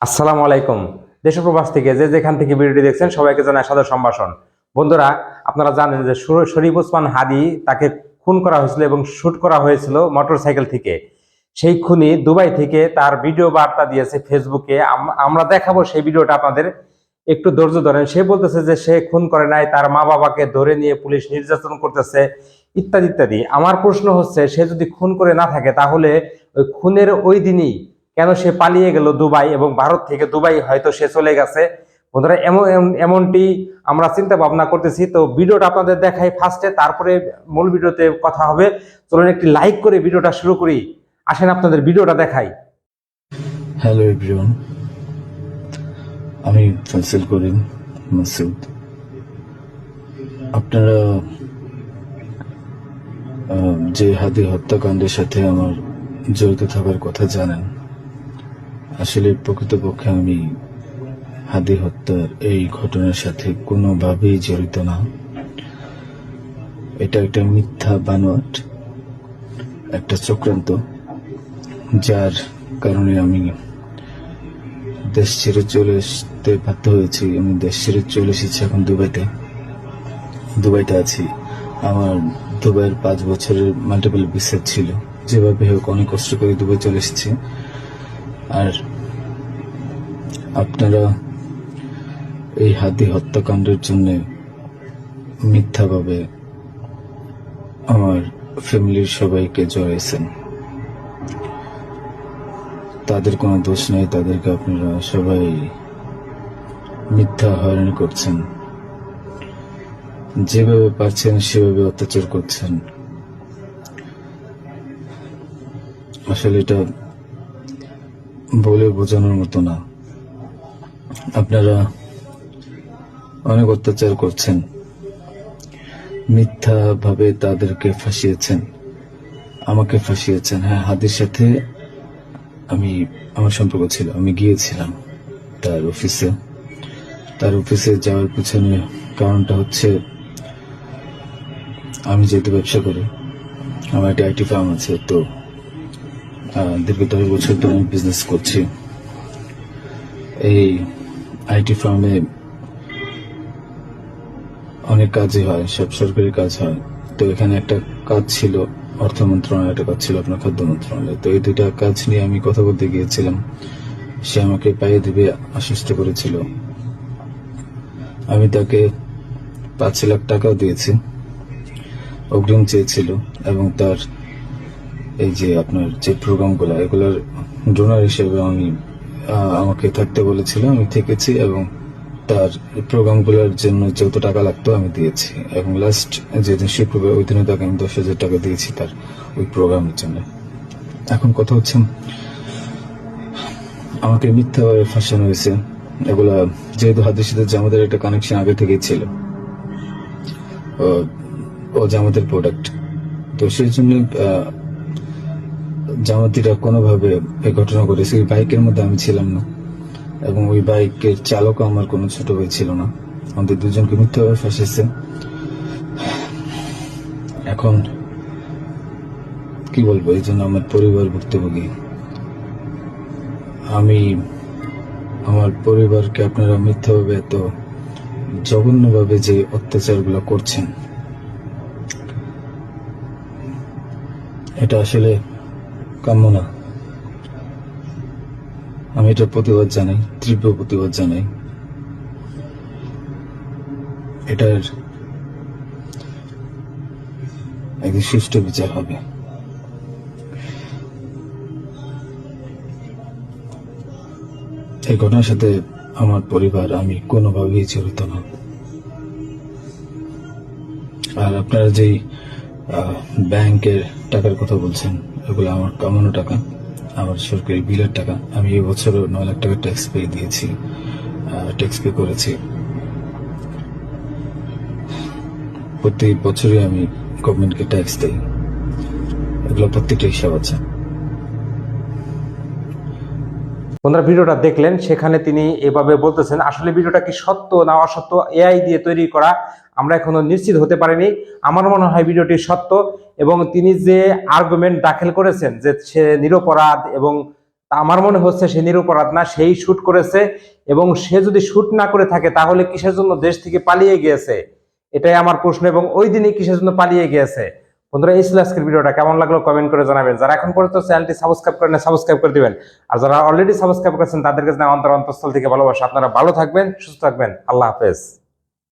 আসসালামু আলাইকুম। দেশ প্রবাস থেকে যে যেখান থেকে ভিডিওটি দেখছেন সবাইকে জানাই সাদর সম্ভাষণ। বন্ধুরা, আপনারা জানেন যে শরীফ ওসমান হাদি তাকে খুন করা হয়েছিল এবং শুট করা হয়েছিল মোটরসাইকেল থেকে। সেই খুনি দুবাই থেকে তার ভিডিও বার্তা দিয়েছে ফেসবুকে। আম- আমরা দেখাবো সেই ভিডিওটা আপনাদের। একটু ধৈর্য ধরেন, সে বলতেছে যে সে খুন করে নাই, তার মা বাবাকে ধরে নিয়ে পুলিশ নির্যাতন করতেছে, ইত্যাদি ইত্যাদি। আমার প্রশ্ন হচ্ছে, সে যদি খুন করে না থাকে, তাহলে ওই খুনের ওই দিনই কেন সে পালিয়ে গেল দুবাই এবং ভারত থেকে দুবাই হয়তো সে চলে গেছে? বন্ধুরা, এমন, এমন- এমনটি আমরা চিন্তা ভাবনা করতেছি। তো ভিডিওটা আপনাদের দেখাই ফার্স্টে, তারপরে মূল ভিডিওতে কথা হবে। চলুন একটি লাইক করে ভিডিওটা শুরু করি। আসেন আপনাদের ভিডিওটা দেখাই। হ্যালো এভরিওয়ান আমি ফয়সাল করিম মাসুদ। আপনারা যে হাদি হত্যাকাণ্ডের সাথে আমার জড়িত থাকার কথা জানেন। আসলে প্রকৃতপক্ষে আমি হাদি হত্যার এই ঘটনার সাথে কোনোভাবেই জড়িত না। এটা একটা মিথ্যা বানোয়াট, একটা চক্রান্ত, যার কারণে আমি দেশ ছেড়ে চলে আসতে বাধ্য হয়েছি। আমি দেশ ছেড়ে চলে এসেছি এখন দুবাইতে। দুবাইতে আছি। আমার দুবাইয়ের পাঁচ বছরের মাল্টিপল ভিসা ছিল। যেভাবে হোক অনেক কষ্ট করে দুবাই চলে এসেছি। আর আপনারা এই হাতি হত্যাকাণ্ডের জন্য মিথ্যাভাবে আমার ফ্যামিলির সবাইকে জড়াইছেন। তাদের কোনো দোষ নেই, তাদেরকে আপনারা সবাই মিথ্যা হয়রানি করছেন। যেভাবে পারছেন, সেভাবে অত্যাচার করছেন। আসলে এটা বলে বোঝানোর মতো না। আপনারা অনেক অত্যাচার করছেন। মিথ্যা ভাবে তাদেরকে ফাঁসিয়েছেন। আমাকে ফাঁসিয়েছেন। হ্যাঁ হাদির সাথে আমি, আমার সম্পর্ক ছিল। আমি গিয়েছিলাম তার অফিসে। তার অফিসে যাওয়ার পিছনে কারণটা হচ্ছে, আমি যেহেতু ব্যবসা করি, আমার একটা আইটি ফার্ম আছে, তো দীর্ঘ দশ বছর ধরে আমি বিজনেস করছি। এই আইটি ফার্মে অনেক কাজই হয়, সব সরকারি কাজ হয়। তো এখানে একটা কাজ ছিল, অর্থ মন্ত্রণালয় একটা কাজ ছিল, আপনার খাদ্য মন্ত্রণালয়। তো এই দুইটা কাজ নিয়ে আমি কথা বলতে গিয়েছিলাম। সে আমাকে পাইয়ে দিবে আশ্বস্ত করেছিল। আমি তাকে পাঁচ লাখ টাকাও দিয়েছি। অগ্রিম চেয়েছিল এবং তার এই যে আপনার যে প্রোগ্রামগুলো, এগুলোর ডোনার হিসেবে আমি আমাকে থাকতে বলেছিল, আমি থেকেছি এবং তার প্রোগ্রামগুলোর জন্য যত টাকা লাগতো আমি দিয়েছি। এবং লাস্ট যেদিন শুক্রবার, ওই দিনে তাকে আমি দশ হাজার টাকা দিয়েছি তার ওই প্রোগ্রামের জন্য। এখন কথা হচ্ছে, আমাকে মিথ্যাভাবে ফাঁসানো হয়েছে। এগুলা যেহেতু হাতের সাথে জামাদের একটা কানেকশন আগে থেকেই ছিল। ও- জামাতের প্রোডাক্ট তো সেই জন্য জামাতিরা কোনোভাবে এই ঘটনা ঘটেছে। ওই বাইকের মধ্যে আমি ছিলাম না। এবং ওই বাইকের চালকও আমার কোনো ছোট ভাই ছিল না। আমাদের দুজনকে মিথ্যাভাবে ফাঁসেছে এখন কি বলব, এই জন্য আমার পরিবার ভুক্তভোগী। আমি, আমার পরিবারকে আপনারা মিথ্যাভাবে এত জঘন্যভাবে যে অত্যাচারগুলো করছেন, এটা আসলে কাম্য না। আমি এটার প্রতিবাদ জানাই, তীব্র প্রতিবাদ জানাই। এটার একদিন সুষ্ঠু বিচার হবে। এই ঘটনার সাথে আমার পরিবার, আমি কোনোভাবেই জড়িত না। আর আপনারা যেই ব্যাংকের টাকার কথা বলছেন, এগুলো আমার কামানো টাকা, আমার সরকারি বিলের টাকা। আমি এই বছরও নয় লাখ টাকা ট্যাক্স পে দিয়েছি ট্যাক্স পে করেছি। প্রত্যেক বছরই আমি গভর্নমেন্টকে ট্যাক্স দিই। এগুলো প্রত্যেকটা হিসাব আছে। বন্ধুরা, ভিডিওটা দেখলেন, সেখানে তিনি এভাবে বলতেছেন, আসলে ভিডিওটা কি সত্য না অসত্য? এআই দিয়ে তৈরি করা আমরা এখনও নিশ্চিত হতে পারিনি। আমার মনে হয় ভিডিওটি সত্য। এবং তিনি যে আর্গুমেন্ট দাখিল করেছেন, যে সে নিরপরাধ এবং আমার মনে হচ্ছে সে নিরপরাধ না, সেই শুট করেছে এবং সে যদি শ্যুট না করে থাকে, তাহলে কিসের জন্য দেশ থেকে পালিয়ে গিয়েছে? এটাই আমার প্রশ্ন এবং ওই দিনই কিসের জন্য পালিয়ে গিয়েছে? বন্ধুরা, এই ছিল আজকের ভিডিওটা। কেমন লাগল কমেন্ট করে জানাবেন। যারা এখন পর্যন্ত চ্যানেলটি সাবস্ক্রাইব করেন সাবস্ক্রাইব করে দিবেন। আর যারা অলরেডি সাবস্ক্রাইব করেছেন তাদেরকে জানাই অন্তর অন্তঃস্থল থেকে ভালোবাসা। আপনারা ভালো থাকবেন, সুস্থ থাকবেন। আল্লাহ হাফেজ।